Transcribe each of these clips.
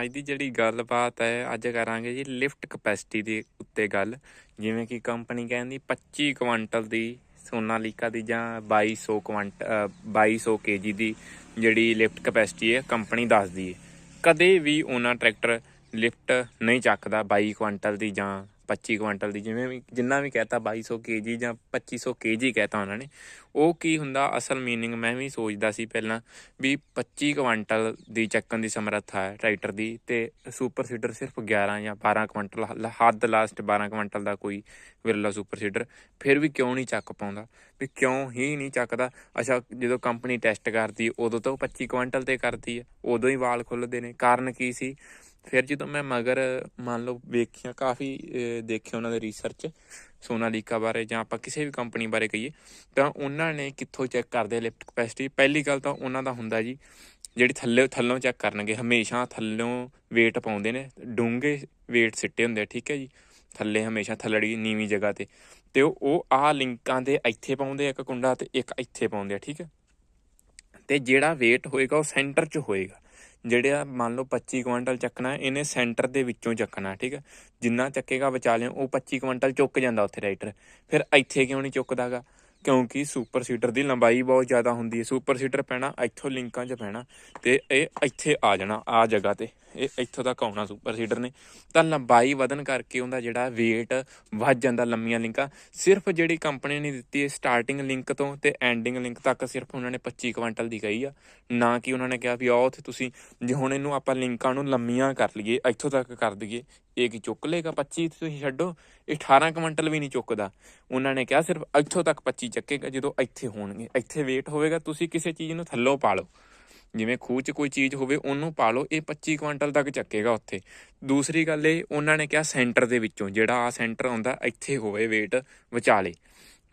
ਅੱਜ ਦੀ ਜਿਹੜੀ ਗੱਲਬਾਤ ਹੈ ਅੱਜ ਕਰਾਂਗੇ ਜੀ ਲਿਫਟ ਕਪੈਸਿਟੀ ਦੇ ਉੱਤੇ ਗੱਲ। ਜਿਵੇਂ ਕਿ ਕੰਪਨੀ ਕਹਿੰਦੀ 25 ਕੁਆਂਟਲ ਦੀ ਸੋਨਾਲੀਕਾ ਦੀ ਜਾਂ 2200 ਕੁਆਂਟ ਅ, 2200 ਕੇਜੀ ਦੀ ਜਿਹੜੀ ਲਿਫਟ ਕਪੈਸਿਟੀ ਹੈ ਕੰਪਨੀ ਦੱਸਦੀ ਹੈ। ਕਦੇ ਵੀ ਉਹਨਾਂ ਟਰੈਕਟਰ ਲਿਫਟ ਨਹੀਂ ਚੱਕਦਾ 22 ਕੁਆਂਟਲ ਦੀ ਜਾਂ 25 ਕੁਇੰਟਲ ਦੀ, ਜਿਵੇਂ ਵੀ, ਜਿੰਨਾ ਵੀ ਕਹਤਾ 2200 ਕੇਜੀ ਜਾਂ 2500 ਕੇਜੀ ਕਹਤਾ ਉਹਨਾਂ ਨੇ, ਉਹ ਕੀ ਹੁੰਦਾ ਅਸਲ ਮੀਨਿੰਗ ਮੈਂ ਵੀ ਸੋਚਦਾ ਸੀ ਪਹਿਲਾਂ ਵੀ 25 ਕੁਆਂਟਲ ਦੀ ਚੱਕਣ ਦੀ ਸਮਰੱਥਾ ਹੈ ਟਰੈਕਟਰ ਦੀ ਤੇ ਸੁਪਰ ਸੀਡਰ ਸਿਰਫ 11 ਜਾਂ 12 ਕੁਇੰਟਲ ਹੱਦ ਲਾਸਟ 12 ਕੁਆਂਟਲ ਦਾ ਕੋਈ ਵਿਰਲਾ ਸੁਪਰ ਸੀਡਰ, ਫਿਰ ਵੀ ਕਿਉਂ ਨਹੀਂ ਚੱਕ ਪਾਉਂਦਾ? ਵੀ ਕਿਉਂ ਹੀ ਨਹੀਂ ਚੱਕਦਾ? ਅੱਛਾ, ਜਦੋਂ ਕੰਪਨੀ ਟੈਸਟ ਕਰਦੀ, ਉਦੋਂ ਤਾਂ ਉਹ 25 ਕੁਇੰਟਲ ਤੇ ਕਰਦੀ ਹੈ ਉਦੋਂ ਹੀ ਵਾਲ ਖੁੱਲਦੇ ਨੇ। ਕਾਰਨ ਕੀ ਸੀ? ਫਿਰ ਜਦੋਂ ਮੈਂ ਮਗਰ ਮੰਨ ਲਓ ਵੇਖਿਆ ਕਾਫੀ ਅਹ, ਦੇਖਿਆ ਉਹਨਾਂ ਦੇ ਰਿਸਰਚ ਸੋਨਾਲੀਕਾ ਬਾਰੇ ਜਾਂ ਆਪਾਂ ਕਿਸੇ ਵੀ ਕੰਪਨੀ ਬਾਰੇ ਕਹੀਏ ਤਾਂ ਉਹਨਾਂ ਨੇ ਕਿੱਥੋਂ ਚੈੱਕ ਕਰਦੇ ਲਿਫਟ ਕਪੈਸਿਟੀ ਪਹਿਲੀ ਗੱਲ ਤਾਂ ਉਹਨਾਂ ਦਾ ਹੁੰਦਾ ਜੀ ਜਿਹੜੀ ਥੱਲੇ ਥੱਲੋਂ ਚੈੱਕ ਕਰਨਗੇ ਹਮੇਸ਼ਾ ਥੱਲੋਂ weight ਪਾਉਂਦੇ ਨੇ ਡੂੰਘੇ weight ਸਿੱਟੇ ਹੁੰਦੇ ਆ ਠੀਕ ਹੈ ਜੀ? ਥੱਲੇ ਹਮੇਸ਼ਾ ਥੱਲੜੀ ਨੀਵੀਂ ਜਗ੍ਹਾ ਤੇ। ਤੇ ਉਹ- ਆਹ ਲਿੰਕਾਂ ਦੇ ਇੱਥੇ ਪਾਉਂਦੇ ਆ ਇੱਕ ਕੁੰਡਾ ਤੇ ਇੱਕ ਇੱਥੇ ਪਾਉਂਦੇ ਆ ਠੀਕ ਹੈ? ਤੇ ਜਿਹੜਾ weight ਹੋਏਗਾ ਉਹ ਸੈਂਟਰ 'ਚ ਹੋਏਗਾ। ਜਿਹੜਾ ਮੰਨ ਲਓ 25 ਕੁਇੰਟਲ ਚੱਕਣਾ, ਇਹਨੇ ਸੈਂਟਰ ਦੇ ਵਿੱਚੋਂ ਚੱਕਣਾ, ਠੀਕ ਹੈ ਜਿੰਨਾ ਚੱਕੇਗਾ ਵਿਚਾਲਿਓ ਉਹ 25 ਕੁਇੰਟਲ ਚੁੱਕ ਜਾਂਦਾ ਉੱਥੇ ਰਾਈਟਰ। ਫਿਰ ਇੱਥੇ ਕਿਉਂ ਨਹੀਂ ਚੁੱਕਦਾਗਾ? ਕਿਉਂਕਿ ਸੁਪਰ ਸੀਟਰ ਦੀ ਲੰਬਾਈ ਬਹੁਤ ਜ਼ਿਆਦਾ ਹੁੰਦੀ ਹੈ। ਸੁਪਰ ਸੀਟਰ ਪੈਣਾ, ਇੱਥੋਂ ਲਿੰਕਾਂ 'ਚ ਪੈਣਾ ਤੇ ਇਹ ਇੱਥੇ ਆ ਜਾਣਾ, ਆ ਜਗ੍ਹਾ ਤੇ। ਇਹ ਇੱਥੋਂ ਤੱਕ ਆਉਣਾ ਸੁਪਰ ਸੀਟਰ ਨੇ। ਤਾਂ ਲੰਬਾਈ ਵਧਣ ਕਰਕੇ ਉਹਦਾ ਜਿਹੜਾ weight ਵੱਧ ਜਾਂਦਾ ਲੰਮੀਆਂ ਲਿੰਕਾਂ। ਸਿਰਫ ਜਿਹੜੀ ਕੰਪਨੀ ਨੇ ਦਿੱਤੀ ਹੈ ਸਟਾਰਟਿੰਗ ਲਿੰਕ ਤੋਂ ਤੇ ਐਂਡਿੰਗ ਲਿੰਕ ਤੱਕ ਸਿਰਫ ਉਹਨਾਂ ਨੇ 25 ਕੁਇੰਟਲ ਦੀ ਕਹੀ ਆ। ਨਾ ਕਿ ਉਹਨਾਂ ਨੇ ਕਿਹਾ ਵੀ ਆਓ ਉੱਥੇ ਤੁਸੀਂ ਜੇ ਹੁਣ ਇਹਨੂੰ ਆਪਾਂ ਲਿੰਕਾਂ ਨੂੰ ਲੰਮੀਆਂ ਕਰ ਲਈਏ, ਇੱਥੋਂ ਤੱਕ ਕਰ ਦਈਏ, ਇਹ ਕੀ ਚੁੱਕ ਲੇਗਾ 25 ਤੁਸੀਂ ਛੱਡੋ, ਇਹ 18 ਕੁਇੰਟਲ ਵੀ ਨਹੀਂ ਚੁੱਕਦਾ। ਉਹਨਾਂ ਨੇ ਕਿਹਾ ਸਿਰਫ ਇੱਥੋਂ ਤੱਕ 25 ਚੱਕੇਗਾ ਜਦੋਂ ਇੱਥੇ ਹੋਣਗੇ। ਇੱਥੇ weight ਹੋਵੇਗਾ, ਤੁਸੀਂ ਕਿਸੇ ਚੀਜ਼ ਨੂੰ ਥੱਲੋਂ ਪਾ ਲਓ। ਜਿਵੇਂ ਖੂਹ 'ਚ ਕੋਈ ਚੀਜ਼ ਹੋਵੇ, ਉਹਨੂੰ ਪਾ ਲਓ, ਇਹ 25 ਕੁਆਂਟਲ ਤੱਕ ਚੱਕੇਗਾ ਉੱਥੇ। ਦੂਸਰੀ ਗੱਲ ਇਹ, ਉਹਨਾਂ ਨੇ ਕਿਹਾ ਸੈਂਟਰ ਦੇ ਵਿੱਚੋਂ, ਜਿਹੜਾ ਆ ਸੈਂਟਰ ਆਉਂਦਾ, ਇੱਥੇ ਹੋਵੇ weight ਵਿਚਾਲੇ।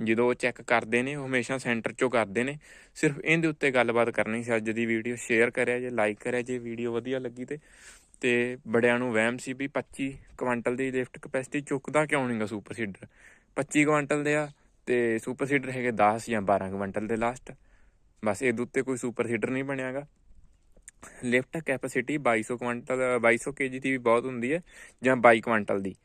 ਜਦੋਂ ਉਹ ਚੈੱਕ ਕਰਦੇ ਨੇ, ਉਹ ਹਮੇਸ਼ਾ ਸੈਂਟਰ 'ਚੋਂ ਕਰਦੇ ਨੇ। ਸਿਰਫ ਇਹਦੇ ਉੱਤੇ ਗੱਲਬਾਤ ਕਰਨੀ ਸੀ, ਅੱਜ ਦੀ ਵੀਡੀਓ ਸ਼ੇਅਰ ਕਰਿਆ ਜੇ ਲਾਈਕ ਕਰਿਆ ਜੇ ਵੀਡੀਓ ਵਧੀਆ ਲੱਗੀ ਤੇ। ਤੇ ਬੜਿਆਂ ਨੂੰ ਵਹਿਮ ਸੀ ਵੀ 25 ਕੁਆਂਟਲ ਦੀ ਲਿਫਟ ਕਪੈਸਿਟੀ ਚੁੱਕਦਾ ਕਿਉਂ ਨਹੀਂਗਾ ਸੁਪਰ ਸੀਡਰ 25 ਕੁਆਂਟਲ ਦੇ ਆ ਤੇ ਸੁਪਰ ਸੀਡਰ ਹੈਗੇ 10 ਜਾਂ 12 ਕੁਆਂਟਲ ਦੇ ਲਾਸਟ ਬਸ ਇਹਦੇ ਉੱਤੇ ਕੋਈ ਸੁਪਰ ਸੀਡਰ ਨਹੀਂ ਬਣਿਆਗਾ। ਲਿਫਟ ਕੈਪੈਸਿਟੀ 2200 ਕੁਆਂਟਲ 2200 ਕੇਜੀ ਦੀ ਵੀ ਬਹੁਤ ਹੁੰਦੀ ਹੈ ਜਾਂ 22 ਕੁਆਂਟਲ ਦੀ।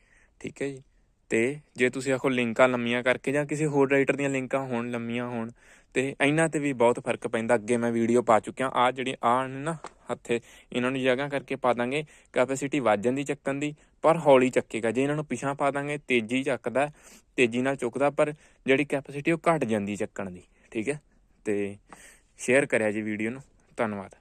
ਠੀਕ ਹੈ ਜੀ? ਤੇ ਜੇ ਤੁਸੀਂ ਆਖੋ ਲਿੰਕਾਂ ਲੰਮੀਆਂ ਕਰਕੇ ਜਾਂ ਕਿਸੇ ਹੋਰ ਰਾਈਟਰ ਦੀਆਂ ਲਿੰਕਾਂ ਹੋਣ, ਲੰਮੀਆਂ ਹੋਣ, ਤੇ ਇਹਨਾਂ ਤੇ ਵੀ ਬਹੁਤ ਫ਼ਰਕ ਪੈਂਦਾ। ਅੱਗੇ ਮੈਂ ਵੀਡੀਓ ਪਾ ਚੁੱਕਿਆ। ਆ ਜਿਹੜੀ ਆ ਨੇ ਨਾ ਹੱਥੇ, ਇਹਨਾਂ ਨੂੰ ਜਗ੍ਹਾ ਕਰਕੇ ਪਾ ਦਾਂਗੇ। ਕੈਪੈਸਿਟੀ ਵੱਧ ਜਾਂਦੀ ਚੱਕਣ ਦੀ, ਪਰ ਹੌਲੀ ਚੱਕੇਗਾ। ਜੇ ਇਹਨਾਂ ਨੂੰ ਪਿਛਾਂ ਪਾ ਦਾਂਗੇ, ਤੇਜ਼ੀ ਚੱਕਦਾ, ਤੇਜ਼ੀ ਨਾਲ ਚੁੱਕਦਾ, ਪਰ ਜਿਹੜੀ ਕੈਪੈਸਿਟੀ ਉਹ ਘਟ ਜਾਂਦੀ ਚੱਕਣ ਦੀ। ਠੀਕ ਹੈ? ਤੇ ਸ਼ੇਅਰ ਕਰਿਆ ਜੀ ਵੀਡੀਓ ਨੂੰ। ਧੰਨਵਾਦ।